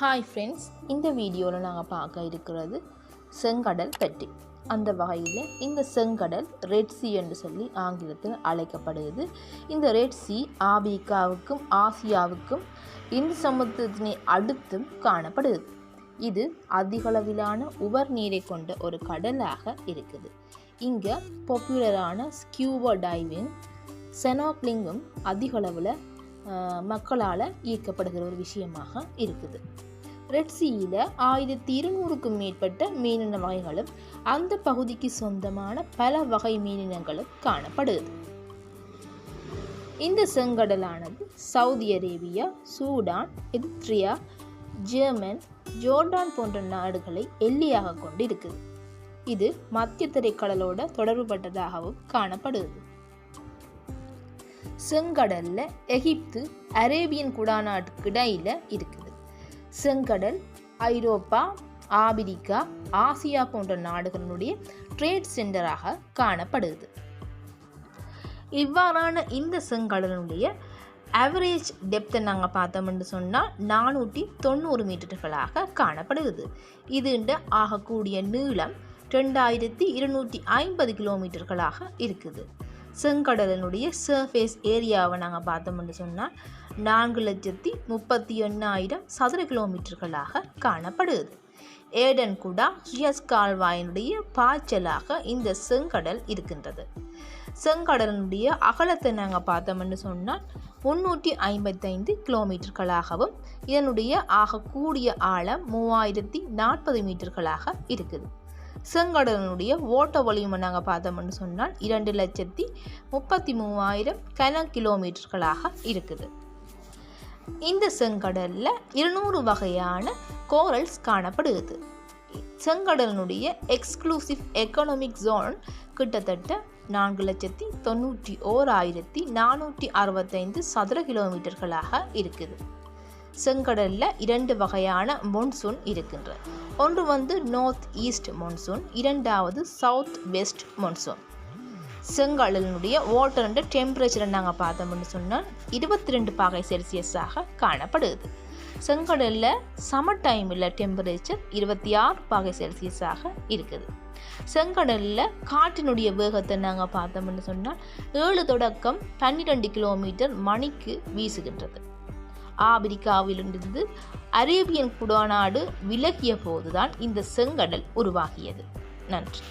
Hi friends இந்த வீடியோவில் நாங்கள் பார்க்க இருக்கிறது செங்கடல் பற்றி அந்த வகையில் இந்த செங்கடல் ரெட் சி என்று சொல்லி ஆங்கிலத்தில் அழைக்கப்படுகிறது. இந்த ரெட் சி ஆபிரிக்காவுக்கும் ஆசியாவுக்கும் இந்து சமுத்திரத்தினை அடுத்தும் காணப்படுகிறது. இது அதிகளவிலான உவர் நீரை கொண்ட ஒரு கடலாக இருக்குது. இங்கே பாப்புலரான ஸ்கியூபா டைவிங் செனாக்லிங்கும் அதிகளவில் மக்களால் ஈர்க்கப்படுகிற ஒரு விஷயமாக இருக்குது. ரெட் சீயில் ஆயிரத்தி இருநூறுக்கும் மேற்பட்ட மீனின வகைகளும் அந்த பகுதிக்கு சொந்தமான பல வகை மீனினங்களும் காணப்படுது இந்த செங்கடலானது Saudi Arabia Sudan Eritrea German Jordan போன்ற நாடுகளை எல்லையாக கொண்டு இருக்குது இது மத்திய திரைக்கடலோட தொடர்புபட்டதாகவும் காணப்படுது செங்கடல்ல எகிப்து அரேபியன் குடாநாட்டுக்கு இடையில இருக்குது. செங்கடல் ஐரோப்பா ஆபிரிக்கா ஆசியா போன்ற நாடுகளினுடைய ட்ரேட் சென்டராக காணப்படுகிறது இவ்வாறான இந்த செங்கடலினுடைய ஆவரேஜ் டெப்த்தை நாங்கள் பார்த்தோம்னு சொன்னால் நானூற்றி தொண்ணூறு மீட்டர்களாக காணப்படுகிறது. இதுண்டு ஆகக்கூடிய நீளம் ரெண்டாயிரத்தி இருநூற்றி ஐம்பது கிலோமீட்டர்களாக இருக்குது. செங்கடலினுடைய சர்ஃபேஸ் ஏரியாவை நாங்கள் பார்த்தோம்னு சொன்னால் நான்கு லட்சத்தி முப்பத்தி எண்ணாயிரம் சதுர கிலோமீட்டர்களாக காணப்படுகிறது. ஏடன் குடா சுயஸ் கால்வாயினுடைய பாய்ச்சலாக இந்த செங்கடல் இருக்கின்றது. செங்கடலினுடைய அகலத்தை நாங்கள் பார்த்தோம்னு சொன்னால் முன்னூற்றி ஐம்பத்தைந்து கிலோமீட்டர்களாகவும் இதனுடைய ஆகக்கூடிய ஆழம் மூவாயிரத்தி நாற்பது மீட்டர்களாக இருக்குது. செங்கடலினுடைய ஓட்ட வலிமை நாங்கள் பார்த்தோம்னு சொன்னால் இரண்டு லட்சத்தி முப்பத்தி மூவாயிரம் கன கிலோமீட்டர்களாக இருக்குது. இந்த செங்கடலில் இருநூறு வகையான கோரல்ஸ் காணப்படுகிறது. செங்கடலினுடைய எக்ஸ்க்ளூசிவ் எக்கனாமிக் ஜோன் கிட்டத்தட்ட நான்கு லட்சத்தி தொண்ணூற்றி ஓர் ஆயிரத்தி நானூற்றி அறுபத்தைந்து சதுர கிலோமீட்டர்களாக இருக்குது. செங்கடலில் இரண்டு வகையான மொன்சூன் இருக்கின்றது ஒன்று வந்து நார்த் ஈஸ்ட் மொன்சூன் இரண்டாவது சவுத் வெஸ்ட் மொன்சூன் செங்கடலினுடைய வாட்டருடைய டெம்பரேச்சரை நாங்கள் பார்த்தோம்னு சொன்னால் இருபத்தி ரெண்டு பாகை செல்சியஸாக காணப்படுது. செங்கடலில் சம டைமில் டெம்பரேச்சர் இருபத்தி ஆறு பாகை செல்சியஸாக இருக்குது. செங்கடலில் காற்றினுடைய வேகத்தை நாங்கள் பார்த்தோம்னு சொன்னால் ஏழு தொடக்கம் பன்னிரெண்டு கிலோமீட்டர் மணிக்கு வீசுகின்றது. ஆப்பிரிக்காவிலிருந்து அரேபியன் குடாநாடு விலகிய போதுதான் இந்த செங்கடல் உருவாகியது. நன்றி.